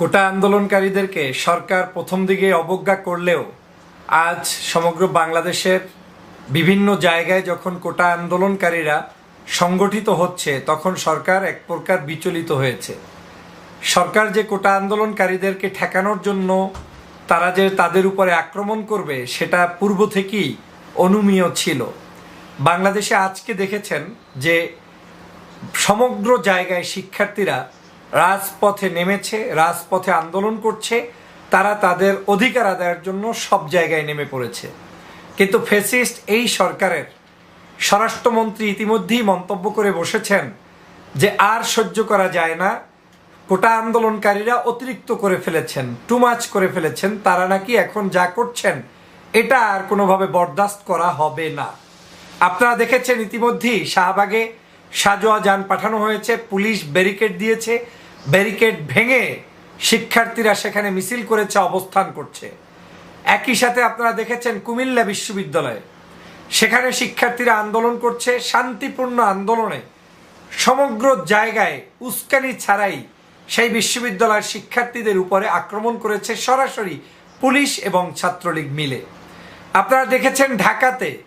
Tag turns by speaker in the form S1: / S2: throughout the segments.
S1: কোটা আন্দোলনকারীদেরকে সরকার প্রথম দিকে অবজ্ঞা করলেও আজ সমগ্র বাংলাদেশের বিভিন্ন জায়গায় যখন কোটা আন্দোলনকারীরা সংগঠিত হচ্ছে, তখন সরকার এক প্রকার বিচলিত হয়েছে। সরকার যে কোটা আন্দোলনকারীদেরকে ঠেকানোর জন্য তারা যে তাদের উপরে আক্রমণ করবে, সেটা পূর্ব থেকেই অনুমীয় ছিল। বাংলাদেশে আজকে দেখেছেন যে সমগ্র জায়গায় শিক্ষার্থীরা রাজপথে নেমেছে, রাজপথে আন্দোলন করছে, তারা তাদের অধিকার আদায়ের জন্য সব জায়গায় নেমে পড়েছে। কিন্তু ফেসিস্ট এই সরকারের স্বরাষ্ট্রমন্ত্রী ইতিমধ্যেই মন্তব্য করে বসেছেন যে আর সহ্য করা যায় না, কোটা আন্দোলনকারীরা অতিরিক্ত করে ফেলেছেন টু মাচ করে ফেলেছেন, তারা নাকি এখন যা করছেন, এটা আর কোনোভাবে বরদাস্ত করা হবে না। আপনারা দেখেছেন ইতিমধ্যেই শাহবাগে সাজোয়া যান পাঠানো হয়েছে, পুলিশ ব্যারিকেড দিয়েছে ব্যারিকেড ভেঙে শিক্ষার্থীরা সেখানে মিছিল করেছে, অবস্থান করছে। একই সাথে আপনারা দেখেছেন কুমিল্লা বিশ্ববিদ্যালয়ে। সেখানে শিক্ষার্থীরা আন্দোলন করছে, শান্তিপূর্ণ আন্দোলনে। সমগ্র জায়গায় উস্কানি ছাড়াই সেই বিশ্ববিদ্যালয়ের শিক্ষার্থীদের উপরে আক্রমণ করেছে সরাসরি পুলিশ এবং ছাত্রলীগ মিলে। আপনারা দেখেছেন ঢাকাতে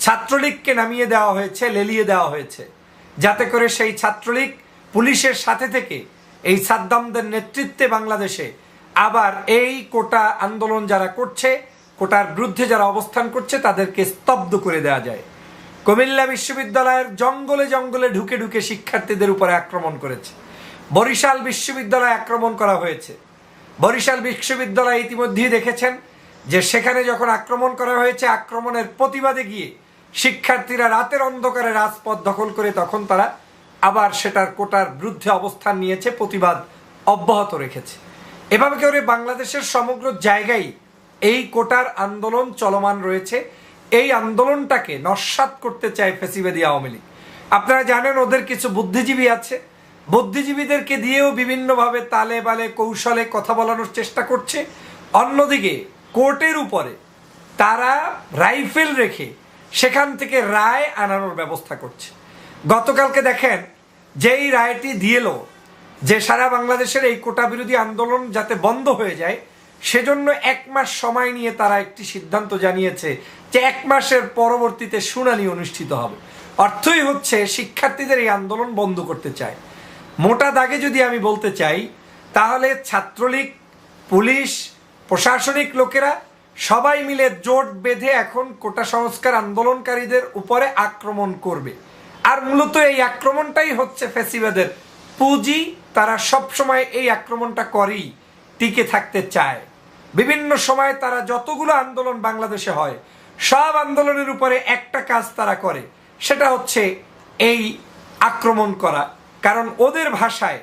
S1: ছাত্রলীগকে নামিয়ে দেওয়া হয়েছে, লেলিয়ে দেওয়া হয়েছে। যাতে করে সেই ছাত্রলীগ পুলিশের সাথে থেকে এই সাদ্দামদের নেতৃত্বে বাংলাদেশে আবার এই কোটা আন্দোলন যারা করছে, কোটার বিরুদ্ধে যারা অবস্থান করছে, তাদেরকে স্তব্ধ করে দেওয়া যায়। কুমিল্লা বিশ্ববিদ্যালয়ের জঙ্গলে জঙ্গলে ঢুকে ঢুকে শিক্ষার্থীদের উপরে আক্রমণ করেছে। বরিশাল বিশ্ববিদ্যালয়ে আক্রমণ করা হয়েছে। বরিশাল বিশ্ববিদ্যালয় ইতিমধ্যেই দেখেছেন যে সেখানে যখন আক্রমণ করা হয়েছে, আক্রমণের প্রতিবাদে গিয়ে শিক্ষার্থীরা রাতের অন্ধকারে রাজপথ দখল করে তখন তারা আবার সেটার কোটার বিরুদ্ধে অবস্থান নিয়েছে, প্রতিবাদ অব্যাহত রেখেছে। এভাবে করে বাংলাদেশের সমগ্র জায়গায় এই কোটার আন্দোলন চলমান রয়েছে। এই আন্দোলনটাকে নস্বাত করতে চায় ফেসিবাদী আওয়ামী লীগ। আপনারা জানেন, ওদের কিছু বুদ্ধিজীবী আছে। বুদ্ধিজীবীদেরকে দিয়েও বিভিন্নভাবে তালে বালে, কৌশলে কথা বলানোর চেষ্টা করছে। অন্যদিকে, কোর্টের উপরে তারা রাইফেল রেখে সেখান থেকে রায় আনানোর ব্যবস্থা করছে। গতকালকে দেখেন, যেই রায়টি দিয়েল যে সারা বাংলাদেশের এই কোটা বিরোধী আন্দোলন যাতে বন্ধ হয়ে যায়, সেজন্য এক মাস সময় নিয়ে তারা একটি সিদ্ধান্ত জানিয়েছে যে এক মাসের পরবর্তীতে শুনানি অনুষ্ঠিত হবে। অর্থই হচ্ছে শিক্ষার্থীদের এই আন্দোলন বন্ধ করতে চায়। মোটা দাগে যদি আমি বলতে চাই, তাহলে ছাত্রলীগ, পুলিশ, প্রশাসনিক লোকেরা সবাই মিলে জোট বেঁধে এখন কোটা সংস্কার আন্দোলনকারীদের উপরে আক্রমণ করবে। আর মূলত এই আক্রমণটাই হচ্ছে ফেসিবাদের পুঁজি। তারা সব সময় এই আক্রমণটা করেই টিকে থাকতে চায়। বিভিন্ন সময় তারা যতগুলো আন্দোলন বাংলাদেশে হয়, সব আন্দোলনের উপরে একটা কাজ তারা করে, সেটা হচ্ছে এই আক্রমণ করা। কারণ ওদের ভাষায়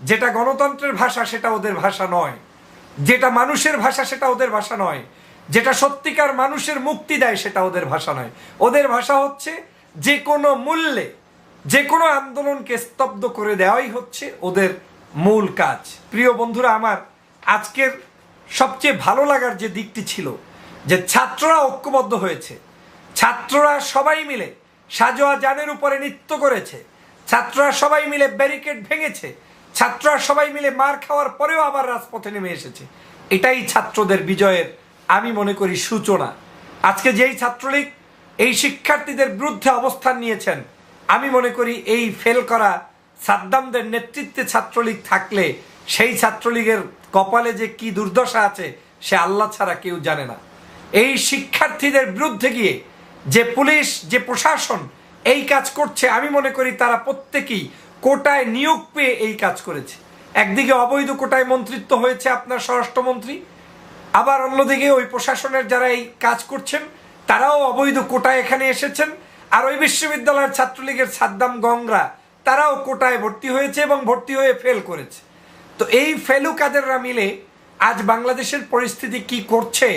S1: যেটা গণতন্ত্রের ভাষা সেটা ওদের ভাষা নয়। যেটা মানুষের ভাষা সেটা ওদের ভাষা নয়। যেটা সত্যিকার মানুষের মুক্তি দেয় সেটা ওদের ভাষা নয়। ওদের ভাষা হচ্ছে যে কোনো মূল্যে, যে কোনো আন্দোলনকে স্তব্ধ করে দেওয়াই হচ্ছে ওদের মূল কাজ। প্রিয় বন্ধুরা, আমার আজকের সবচেয়ে ভালো লাগার যে দিকটি ছিল, যে ছাত্ররা ঐক্যবদ্ধ হয়েছে, ছাত্ররা সবাই মিলে সাজোয়া জানের উপরে নৃত্য করেছে, ছাত্ররা সবাই মিলে ব্যারিকেড ভেঙেছে, ছাত্ররা সবাই মিলে মার খাওয়ার পরেও আবার রাজপথে নেমে এসেছে। এটাই ছাত্রদের বিজয়ের, আমি মনে করি, সূচনা। আজকে যেই ছাত্রলীগ এই শিক্ষার্থীদের বিরুদ্ধে অবস্থান নিয়েছেন। আমি মনে করি এই ফেল করা সাদ্দামদের নেতৃত্বে ছাত্রলীগ থাকলে সেই ছাত্রলীগের কপালে যে কি দুর্দশা আছে, সে আল্লাহ ছাড়া কেউ জানে না। এই শিক্ষার্থীদের বিরুদ্ধে গিয়ে যে পুলিশ, যে প্রশাসন এই কাজ করছে, আমি মনে করি তারা প্রত্যেকেই কোটায় নিয়োগ পেয়ে এই কাজ করেছে। একদিকে অবৈধ কোটায় মন্ত্রিত্ব হয়েছে আপনার স্বরাষ্ট্রমন্ত্রী, আবার অন্যদিকে ওই প্রশাসনের যারা এই কাজ করছেন তারাও অবৈধ কোটায় এখানে এসেছেন। আর ওই বিশ্ববিদ্যালয়ের ছাত্রলীগের সাদ্দাম গংরা তারাও কোটায় ভর্তি হয়েছে এবং ভর্তি হয়ে ফেল করেছে। তো এই ফেলু কাদেররা মিলে আজ বাংলাদেশের পরিস্থিতি কি করছে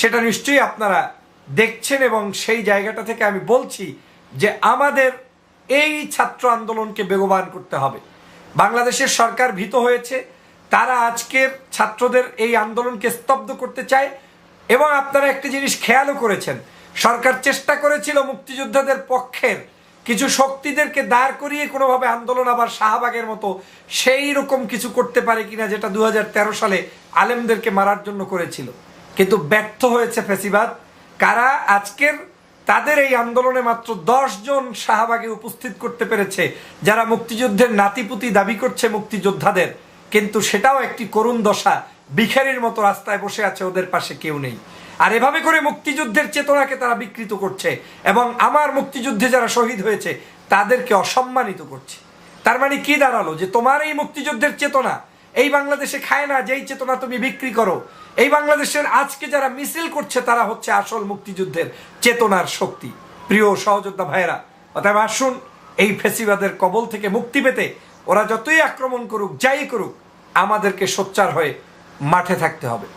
S1: সেটা নিশ্চয়ই আপনারা দেখছেন এবং সেই জায়গাটা থেকে আমি বলছি যে আমাদের এই ছাত্র আন্দোলনকে বেগবান করতে হবে। বাংলাদেশের সরকার ভীত হয়েছে, তারা আজকের ছাত্রদের এই আন্দোলনকে স্তব্ধ করতে চায় এবং আপনারা একটি জিনিস খেয়ালও করেছেন সরকার চেষ্টা করেছিল মুক্তিযোদ্ধাদের পক্ষের কিছু শক্তিদেরকে দাঁড় করিয়ে কোনোভাবে আন্দোলন আবার শাহবাগের মতো সেই রকম কিছু করতে পারে কিনা যেটা দুহাজার তেরো সালে আলেমদেরকে মারার জন্য করেছিল। কিন্তু ব্যর্থ হয়েছে ফেসিবাদ। কারা আজকের তাদের এই আন্দোলনে মাত্র জন শাহবাগে উপস্থিত করতে পেরেছে, যারা মুক্তিযুদ্ধের নাতিপুতি দাবি করছে মুক্তিযোদ্ধাদের, কিন্তু সেটাও একটি করুণ দশা। ভিখারির মতো রাস্তায় বসে আছে ওদের পাশে কেউ নেই। আর এভাবে করে মুক্তিযুদ্ধের চেতনাকে তারা বিকৃত করছে এবং আমার মুক্তিযুদ্ধে যারা শহীদ হয়েছে, তাদেরকে অসম্মানিত করছে। তার মানে কি দাঁড়াল? যে তোমার এই মুক্তিযুদ্ধের চেতনা, এই বাংলাদেশে খায় না, যেই চেতনা তুমি বিক্রি করো, এই বাংলাদেশের আজকে যারা মিছিল করছে, তারা হচ্ছে আসল মুক্তিযুদ্ধের চেতনার শক্তি। প্রিয় সহযোদ্ধা ভাইয়েরা, অতএব আসুন, এই ফেসিবাদের কবল থেকে মুক্তি পেতে ওরা যতই আক্রমণ করুক, যাই করুক, আমাদেরকে সোচ্চার হয়ে মাঠে থাকতে হবে।